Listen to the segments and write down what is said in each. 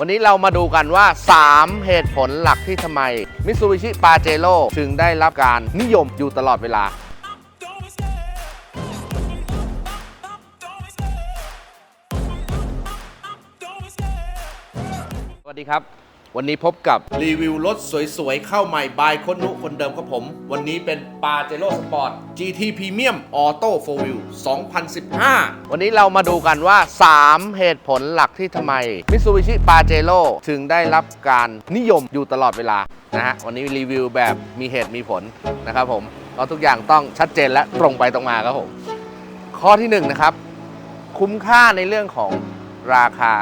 วันนี้เรามาดูกันว่า 3 เหตุผลหลักที่ทำไมมิ t ซูบิชิปาเจโร่ถึงได้รับการนิยมอยู่ตลอดเวลา สวัสดีครับ วันนี้พบกับรีวิวรถสวยๆ เข้าใหม่บายคนนุคนเดิมครับผม วันนี้เป็น p a j e r o Sport GT Premium Auto 4 Wheel 2015 วันนี้เรามาดูกันว่า 3 เหตุผลหลักที่ทำไม Mitsubishi Pajero ถึงได้รับการนิยมอยู่ตลอดเวลานะฮะวันนี้รีวิวแบบมีเหตุมีผลนะครับผมเพราะทุกอย่างต้องชัดเจนและตรงไปตรงมาครับผมข้อที่1นะครับ คุ้มค่าในเรื่องของราคา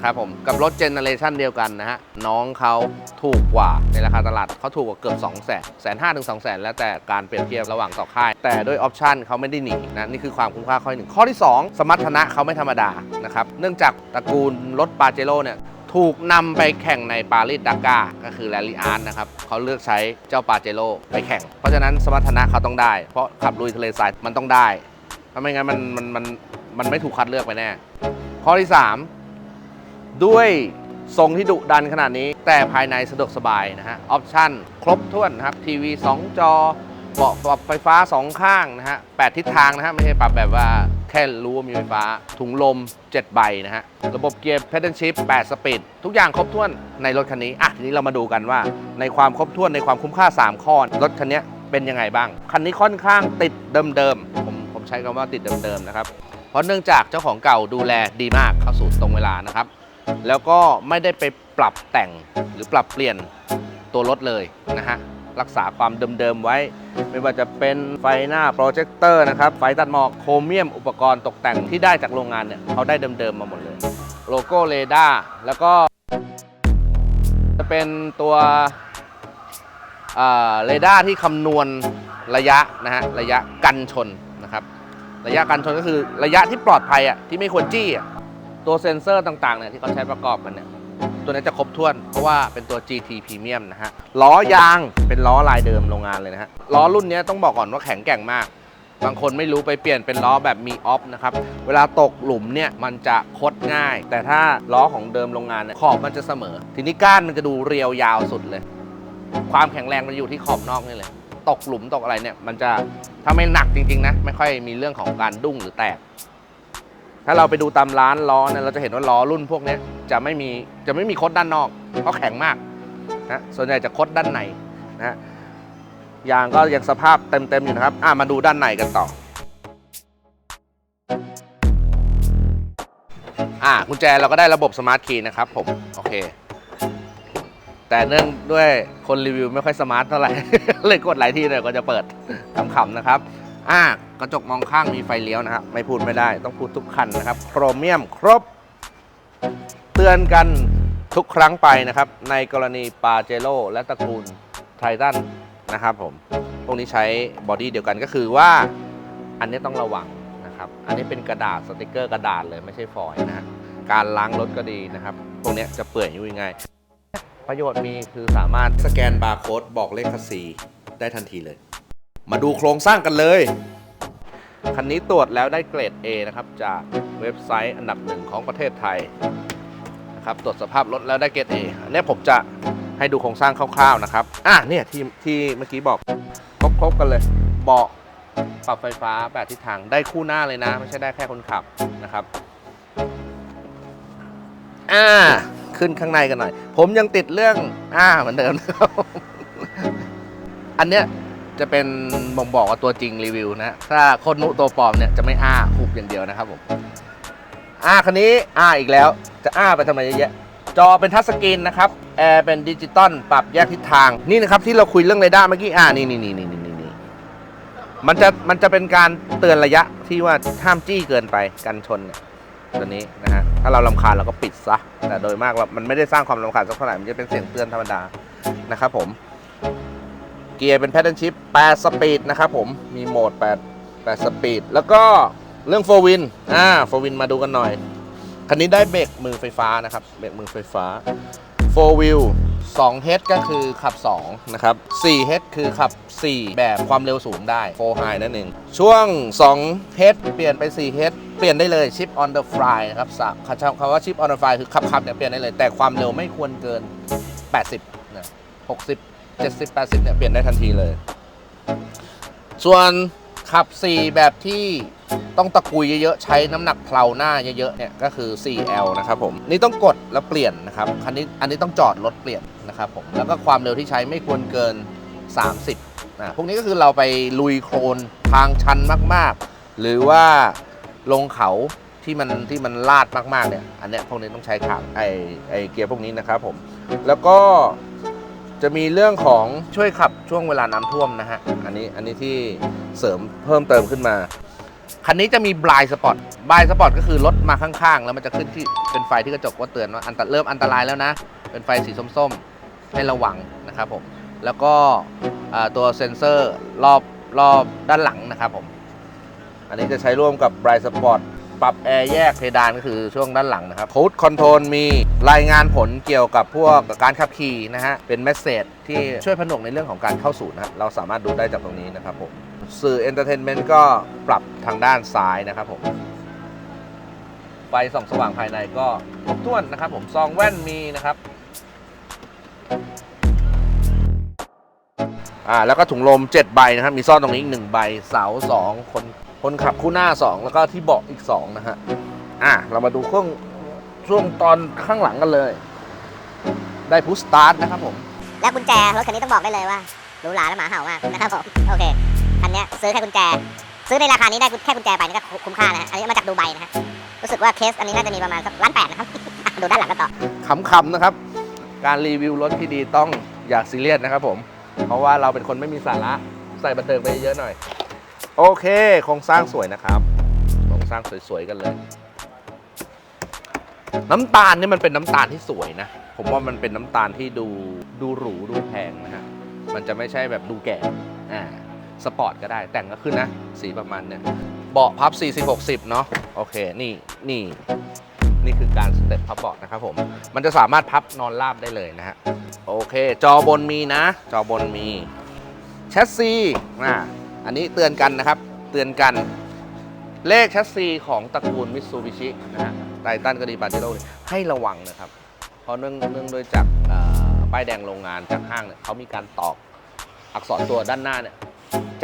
นะครับผมกับรถเจเนอเรชันเดียวกันนะฮะน้องเขาถูกกว่าในราคาตลาดเขาถูกกว่าเกือบ2 0 0 0 0 0แสนห้าถึงสองแสนแล้วแต่การเปรียบเทียบระหว่างต่อค่าย แต่ด้วยออปชันเขาไม่ได้หนีนะนี่คือความคุ้มค่าข้อหนึ่งข้อที่ 2 สมรรถนะเขาไม่ธรรมดานะครับเนื่องจากตระกูลรถปาเจโร่เนี่ยถูกนำไปแข่งในปารีสดักกาก็คือแรลลี่อาร์ตนะครับเขาเลือกใช้เจ้าปาเจโร่ไปแข่ง เพราะฉะนั้นสมรรถนะเขาต้องได้ เพราะขับลุยทะเลทรายมันต้องได้ถ้าไม่งั้นมันมันมันมันไม่ถูกคัดเลือกไปแน่ ข้อที่ 3 ด้วยทรงที่ดุดันขนาดนี้ แต่ภายในสะดวกสบายนะฮะ ออปชั่นครบถ้วนนะครับ ทีวี 2 จอเบาะปรับไฟฟ้า 2 ข้างนะฮะ8ทิศทางนะฮะ ไม่ใช่ปรับแบบว่าแค่รู้ว่ามีไฟฟ้า ถุงลม 7 ใบนะฮะ ระบบเกียร์ pedal shift 8สปีดทุกอย่างครบถ้วนในรถคันนี้ อะ ทีนี้เรามาดูกันว่า ในความครบถ้วนในความคุ้มค่า 3 ข้อ รถคันนี้เป็นยังไงบ้าง คันนี้ค่อนข้างติดเดิมๆ ผมผมใช้คำว่าติดเดิมๆนะครับ เพราะเนื่องจากเจ้าของเก่าดูแลดีมากเข้าสู่ตรงเวลานะครับ แล้วก็ไม่ได้ไปปรับแต่งหรือปรับเปลี่ยนตัวรถเลยนะฮะรักษาความเดิมๆไว้ ไม่ว่าจะเป็นไฟหน้าโปรเจคเตอร์นะครับไฟตัดหมอกโครเมียมอุปกรณ์ตกแต่งที่ได้จากโรงงานเนี่ยเขาได้เดิมๆมาหมดเลย โลโก้เรดาร์แล้วก็ จะเป็นตัวเรดาร์ที่คำนวณระยะนะฮะระยะกันชนนะครับ ระยะกันชนก็คือระยะที่ปลอดภัยอะที่ไม่ควรจี้อะ ตัวเซ็นเซอร์ต่างๆเนี่ยที่เขาใช้ประกอบกันเนี่ยตัวนี้จะครบถ้วนเพราะว่าเป็นตัว GT Premium นะฮะล้อยางเป็นล้อลายเดิมโรงงานเลยนะฮะล้อรุ่นนี้ต้องบอกก่อนว่าแข็งแกร่งมาก บางคนไม่รู้ไปเปลี่ยนเป็นล้อแบบมีออฟนะครับเวลาตกหลุมเนี่ยมันจะคดง่าย แต่ถ้าล้อของเดิมโรงงานเนี่ยขอบมันจะเสมอ ทีนี้ก้านมันจะดูเรียวยาวสุดเลย ความแข็งแรงมันอยู่ที่ขอบนอกนี่เลยตกหลุมตกอะไรเนี่ยมันจะถ้าไม่หนักจริงๆนะไม่ค่อยมีเรื่องของการดุ้งหรือแตก ถ้าเราไปดูตามร้านล้อเนี่ยเราจะเห็นว่าล้อรุ่นพวกนี้จะไม่มีจะไม่มีคดด้านนอก เพราะแข็งมากนะส่วนใหญ่จะคดด้านในนะฮะยางก็ยังสภาพเต็มๆอยู่นะครับอะมาดูด้านในกันต่ออะกุญแจเราก็ได้ระบบสมาร์ทคีย์นะครับผมโอเค แต่เนื่องด้วยคนรีวิวไม่ค่อยสมาร์ทเท่าไหร่ เลยกดหลายที่เลยก็จะเปิดขำๆนะครับ อ่ากระจกมองข้างมีไฟเลี้ยวนะครับ ไม่พูดไม่ได้ต้องพูดทุกคันนะครับ โครเมียมครบ เตือนกันทุกครั้งไปนะครับ ในกรณีปาเจโร่และตระกูลไททันนะครับผมพวกนี้ใช้บอดี้เดียวกันก็คือว่าอันนี้ต้องระวังนะครับ อันนี้เป็นกระดาษสติกเกอร์กระดาษเลยไม่ใช่ฟอยล์นะการล้างรถก็ดีนะครับ พวกนี้จะเปื่อยยุ่ยง่ายประโยชน์มีคือสามารถสแกนบาร์โค้ดบอกเลขคัสซีได้ทันทีเลย มาดูโครงสร้างกันเลย คันนี้ตรวจแล้วได้เกรด A นะครับ จากเว็บไซต์อันดับหนึ่งของประเทศไทยนะครับตรวจสภาพรถแล้วได้เกรด A อันนี้ผมจะให้ดูโครงสร้างคร่าวๆนะครับ อะเนี่ยที่ที่เมื่อกี้บอกครบๆกันเลย เบาะปรับไฟฟ้าแบบทิศทางได้คู่หน้าเลยนะ ไม่ใช่ได้แค่คนขับนะครับ อ่า ขึ้นข้างในกันหน่อย ผมยังติดเรื่อง อ่าเหมือนเดิมนะครับอันเนี้ย จะเป็นบ่งบอกว่าตัวจริงรีวิวนะ ถ้าคนนุตัวปลอมเนี่ยจะไม่อ้าหุบอย่างเดียวนะครับผมอ่าคันนี้อ่าอีกแล้วจะอ้าไปทำไมเยอะแยะจอเป็นทัชสกรีนนะครับแอร์เป็นดิจิตอลปรับแยกทิศทางนี่นะครับที่เราคุยเรื่องเรดาร์เมื่อกี้อ่านี่นี่นี่นี่นี่นี่นี่มันจะมันจะเป็นการเตือนระยะที่ว่าห้ามจี้เกินไปกันชนเนี่ยตัวนี้นะฮะถ้าเราลำคาญเราก็ปิดซะแต่โดยมากเรามันไม่ได้สร้างความลำคาญสักเท่าไหร่มันจะเป็นเสียงเตือนธรรมดานะครับผม เกียร์เป็นแพทเทิร์นชิป8สปีดนะครับผมมีโหมด 8 8สปีดแล้วก็เรื่องโฟวินอ่าโฟวินมาดูกันหน่อย คันนี้ได้เบรกมือไฟฟ้านะครับเบรกมือไฟฟ้า4 wheel 2 h ก็คือขับ 2 นะครับ4 h คือขับ 4 แบบความเร็วสูงได้4 high นั่นเอง ช่วง2 h เปลี่ยนไป4 h เปลี่ยนได้เลย chip on the fly นะครับคำว่า chip on the fly คือขับขับเนี่ยเปลี่ยนได้เลย แต่ความเร็วไม่ควรเกิน 80นะ60 70 80เนี่ยเปลี่ยนได้ทันทีเลย ส่วนขับ 4 แบบที่ต้องตะกุยเยอะๆ ใช้น้ำหนักเพลาหน้าเยอะๆ เนี่ยก็คือ 4L นะครับผม นี่ต้องกดแล้วเปลี่ยนนะครับ คันนี้อันนี้ต้องจอดรถเปลี่ยนนะครับผม แล้วก็ความเร็วที่ใช้ไม่ควรเกิน 30นะพวกนี้ก็คือเราไปลุยโคลนทางชันมากๆ หรือว่าลงเขาที่มันที่มันลาดมากๆ เนี่ย อันเนี้ยพวกนี้ต้องใช้ขางไอไอเกียร์พวกนี้นะครับผม แล้วก็ จะมีเรื่องของช่วยขับช่วงเวลาน้ำท่วมนะฮะ อันนี้อันนี้ที่เสริมเพิ่มเติมขึ้นมา คันนี้จะมีบลายสปอตบลายสปอตก็คือรถมาข้างๆ แล้วมันจะขึ้นที่เป็นไฟที่กระจกว่าเตือนว่าอันตเริ่มอันตรายแล้วนะ เป็นไฟสีส้มๆ ให้ระวังนะครับผม แล้วก็ตัวเซ็นเซอร์รอบรอบด้านหลังนะครับผม อันนี้จะใช้ร่วมกับ Bright Spot ป ปรับแอร์แยกเพดานก็คือช่วงด้านหลังนะครับ Cruise Control มีรายงานผลเกี่ยวกับพวกการขับขี่นะฮะ เป็นเมสเซจที่ช่วยผนวกในเรื่องของการเข้าสู่นะฮะเราสามารถดูได้จากตรงนี้นะครับผม สื่อ Entertainment ก็ปรับทางด้านซ้ายนะครับผมไฟส่องสว่างภายในก็ครบถ้วนนะครับผมซองแว่นมีนะครับอ่าแล้วก็ถุงลม 7 ใบนะครับ มีซ่อนตรงนี้อีก1ใบเสา 2 คน คนขับคู่หน้า 2 แล้วก็ที่เบาะอีก 2 นะฮะ อะ เรามาดูเครื่องช่วงตอนข้างหลังกันเลย ได้พุชสตาร์ทนะครับผม แล้วกุญแจรถคันนี้ต้องบอกได้เลยว่าหรูหราและหมาเห่ามากนะครับผมโอเคคันเนี้ยซื้อแค่กุญแจ ซื้อในราคานี้ได้แค่กุญแจไปนี่ก็คุ้มค่านะฮะอันนี้มาจากดูไบนะฮะรู้สึกว่าเคสอันนี้น่าจะมีประมาณสักล้านแปดนะครับดูด้านหลังกันต่อขำๆนะครับ การรีวิวรถที่ดีต้องอยากซีเรียสนะครับผม เพราะว่าเราเป็นคนไม่มีสาระใส่บันเทิงไปเยอะหน่อย โอเคโครงสร้างสวยนะครับโครงสร้างสวยๆกันเลย น้ำตาลนี่มันเป็นน้ำตาลที่สวยนะ ผมว่ามันเป็นน้ำตาลที่ดูดูหรูดูแพงนะฮะมันจะไม่ใช่แบบดูแก่อ่าสปอร์ตก็ได้แต่งก็ขึ้นนะ สีประมาณเนี่ยเบาะพับ 40 60 เนาะโอเค นี่นี่นี่คือการสเต็ปพับเบาะนะครับผม มันจะสามารถพับนอนราบได้เลยนะฮะ โอเค จอบนมีนะ จอบนมี แชสซีอ่า อันนี้เตือนกันนะครับ เตือนกัน เลขแชสซีของตระกูลมิ t ซูบิชินะฮะไททันก็ดีปาเจโร่ให้ระวังนะครับ เพราะเนื่องเนื่องโดยจากป้ายแดงโรงงานจากห้างเนี่ยเขามีการตอกอักษรตัวด้านหน้าเนี่ย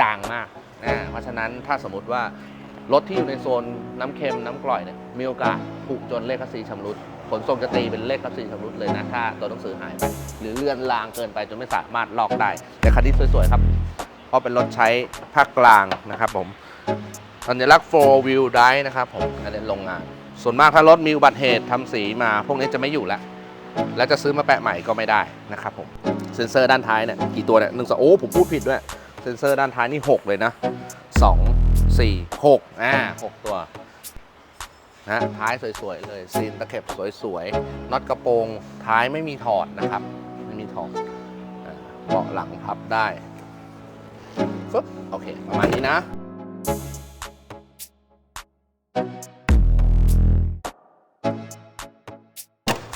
จางมากนะเพราะฉะนั้นถ้าสมมติว่ารถที่อยู่ในโซนน้ำเค็มน้ำกร่อยเนี่ยมีโอกาสผูกจนเลขคัสซีชำรุดขนส่งจะตีเป็นเลขคัสซีชำรุดเลยนะ ถ้าตัวหนังสือหายไป หรือเลื่อนลางเกินไปจนไม่สามารถลอกได้ แต่คันนี้สวยๆครับ ราะเป็นรถใช้ภาคกลางนะครับผมสัญลักษณ์ four wheel drive นะครับผมอันนี้โรงงาน ส่วนมากถ้ารถมีอุบัติเหตุทำสีมา พวกนี้จะไม่อยู่แล้ว แล้วจะซื้อมาแปะใหม่ก็ไม่ได้นะครับผม เซ็นเซอร์ด้านท้ายเนี่ยกี่ตัวเนี่ยหนึ่งสองโอ้ผมพูดผิดด้วย เซ็นเซอร์ด้านท้ายนี่ 6 เลยนะ 2 4 6อ่า6ตัวนะท้ายสวยๆเลยซีนตะเข็บสวยๆน็อตกระโปรงท้ายไม่มีถอดนะครับ ไม่มีถอดเบาะหลังพับได้ ฟึบโอเค ประมาณนี้นะ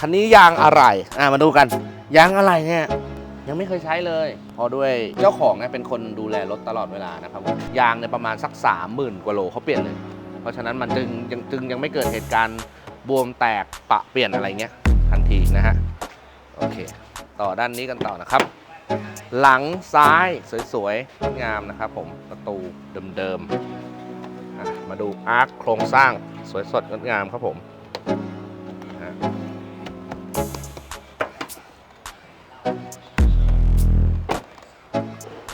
คันนี้ยางอะไร อ่ามาดูกัน ยางอะไรเนี่ยยังไม่เคยใช้เลย เพราะด้วยเจ้าของเนี่ยเป็นคนดูแลรถตลอดเวลานะครับผมยางเนี่ยประมาณสัก 30,000 กว่าโลเขาเปลี่ยนเลย เพราะฉะนั้นมันจึงยังจึงยังไม่เกิดเหตุการณ์บวมแตกปะเปลี่ยนอะไรเงี้ยทันทีนะฮะ โอเค ต่อด้านนี้กันต่อนะครับ หลังซ้ายสวยๆงามนะครับผมประตูเดิมๆมาดูอาร์คโครงสร้างสวยสดงดงามครับผม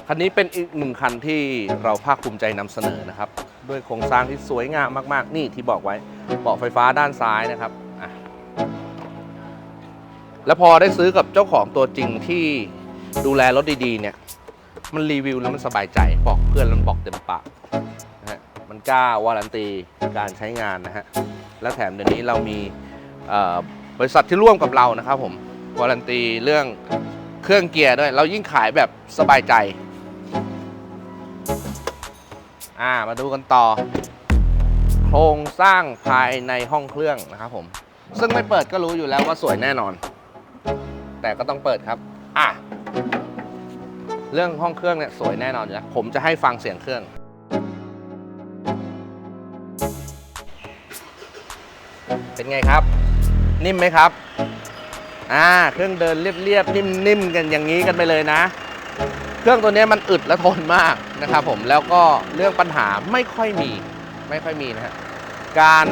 คันนี้เป็นอีกหนึ่งคันที่เราภาคภูมิใจนำเสนอนะครับ ด้วยโครงสร้างที่สวยงามมากๆ นี่ที่บอกไว้เบาะไฟฟ้าด้านซ้ายนะครับแล้วพอได้ซื้อกับเจ้าของตัวจริงที่ ดูแลรถดีๆเนี่ย มันรีวิวแล้วมันสบายใจ บอกเพื่อนแล้วมันบอกเต็มปากนะฮะมันกล้าวารันตีการใช้งานนะฮะ และแถมเดี๋ยวนี้เรามีบริษัทที่ร่วมกับเรานะครับผมวารันตีเรื่องเครื่องเกียร์ด้วย เรายิ่งขายแบบสบายใจ อ่ามาดูกันต่อ โครงสร้างภายในห้องเครื่องนะครับผม ซึ่งไม่เปิดก็รู้อยู่แล้วว่าสวยแน่นอน แต่ก็ต้องเปิดครับ อะ เรื่องห้องเครื่องเนี่ยสวยแน่นอนอยู่แล้วผมจะให้ฟังเสียงเครื่อง เป็นไงครับ นิ่มไหมครับอ่าเครื่องเดินเรียบๆนิ่มๆกันอย่างนี้กันไปเลยนะ เครื่องตัวนี้มันอึดและทนมากนะครับผมแล้วก็เรื่องปัญหาไม่ค่อยมีไม่ค่อยมีนะฮะการ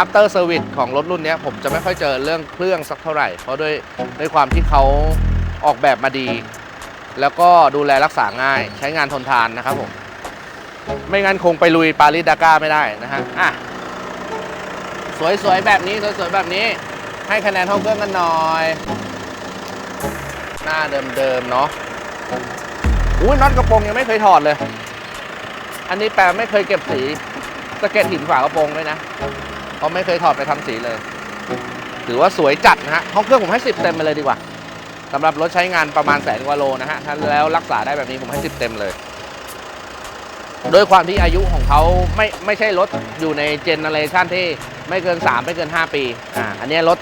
after service ของรถรุ่นนี้ผมจะไม่ค่อยเจอเรื่องเครื่องสักเท่าไหร่ เพราะด้วยด้วยความที่เขาออกแบบมาดี แล้วก็ดูแลรักษาง่าย ใช้งานทนทานนะครับผม ไม่งั้นคงไปลุยปารีสดาก้าไม่ได้นะฮะอะสวยๆแบบนี้สวยๆแบบนี้ ให้คะแนนห้องเครื่องกันหน่อย หน้าเดิมๆเนาะอุ้ยน็อตกระโปรงยังไม่เคยถอดเลย อันนี้แปลไม่เคยเก็บสีสะเก็ตหินฝากระโปรงด้วยนะเพราะไม่เคยถอดไปทำสีเลย ถือว่าสวยจัดนะฮะห้องเครื่องผมให้10เต็มไปเลยดีกว่า สำหรับรถใช้งานประมาณแสนกว่าโลนะฮะถ้าแล้วรักษาได้แบบนี้ผมให้ 10 เต็มเลยด้วยความที่อายุของเขาไม่ไม่ใช่รถอยู่ในเจเนอเรชันที่ไม่เกิน 3 ไม่เกิน 5 ปีอ่าอันนี้รถ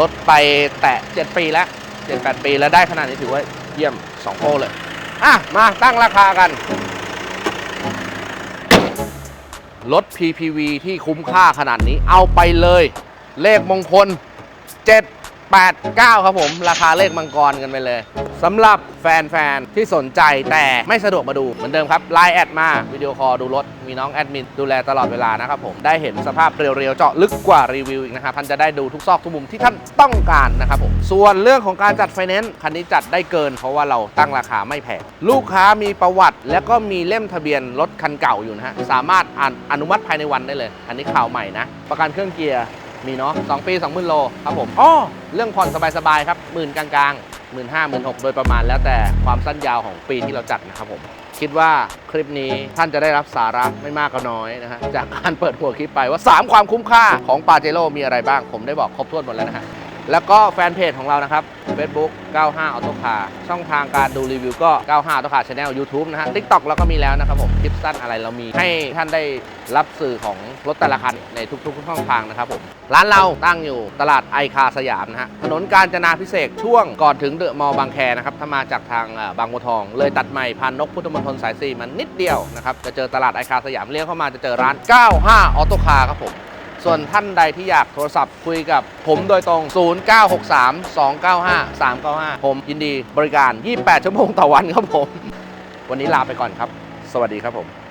รถไปแตะ 7 ปีแล้ว 7-8 ปีแล้วได้ขนาดนี้ถือว่าเยี่ยม 2 โคเลย อะ มาตั้งราคากัน รถ PPV ที่คุ้มค่าขนาดนี้เอาไปเลย เลขมงคล 7 8 9 ครับผม ราคาเลขมังกรกันไปเลยสำหรับแฟนๆ ที่สนใจแต่ไม่สะดวกมาดูเหมือนเดิมครับไลน์แอดมาวิดีโอคอลดูรถ มีน้องแอดมินดูแลตลอดเวลานะครับผม ได้เห็นสภาพเรียวๆ เจาะลึกกว่ารีวิวอีกนะครับท่านจะได้ดูทุกซอกทุกมุมที่ท่านต้องการนะครับผม ส่วนเรื่องของการจัดไฟแนนซ์คันนี้จัดได้เกิน เพราะว่าเราตั้งราคาไม่แพงลูกค้ามีประวัติ แล้วก็มีเล่มทะเบียนรถคันเก่าอยู่นะฮะสามารถอ่านอนุมัติภายในวันได้เลย อันนี้ข่าวใหม่นะประกันเครื่องเกียร์ มีเนาะสองปี2 0,000โลครับผมอ้อเรื่องผ่อนสบายๆครับหมื่นกลางๆหมื่นห้าหมื่นหกโดยประมาณแล้วแต่ความสั้นยาวของปีที่เราจัดนะครับผม คิดว่าคลิปนี้ท่านจะได้รับสาระไม่มากก็น้อยนะฮะจากการเปิดหัวคลิปไปว่า 3 ความคุ้มค่าของปาเจโร่มีอะไรบ้าง ผมได้บอกครบถ้วนหมดแล้วนะฮะ แล้วก็แฟนเพจของเรานะครับ Facebook 95 Auto Car ช่องทางการดูรีวิวก็ 95 Auto Car Channel YouTube นะฮะ TikTok เราก็มีแล้วนะครับผม คลิปสั้นอะไรเรามี ให้ท่านได้รับสื่อของรถแต่ละคันในทุกๆช่องทางนะครับผม ร้านเราตั้งอยู่ตลาดไอคาสยามนะฮะ ถนนกาญจนาพิเศษช่วงก่อนถึงเดอะมอลล์บางแคนะครับ ถ้ามาจากทางบางบัวทอง เลยตัดใหม่ผ่านนกพุทธมณฑลสาย4มันนิดเดียวนะครับ จะเจอตลาดไอคาสยามเลี้ยวเข้ามาจะเจอร้าน 95 Auto Car ครับผม ส่วนท่านใดที่อยากโทรศัพท์คุยกับผมโดยตรง 0963 295 395 ผมยินดีบริการ 28 ชั่วโมงต่อวันครับผม วันนี้ลาไปก่อนครับ สวัสดีครับผม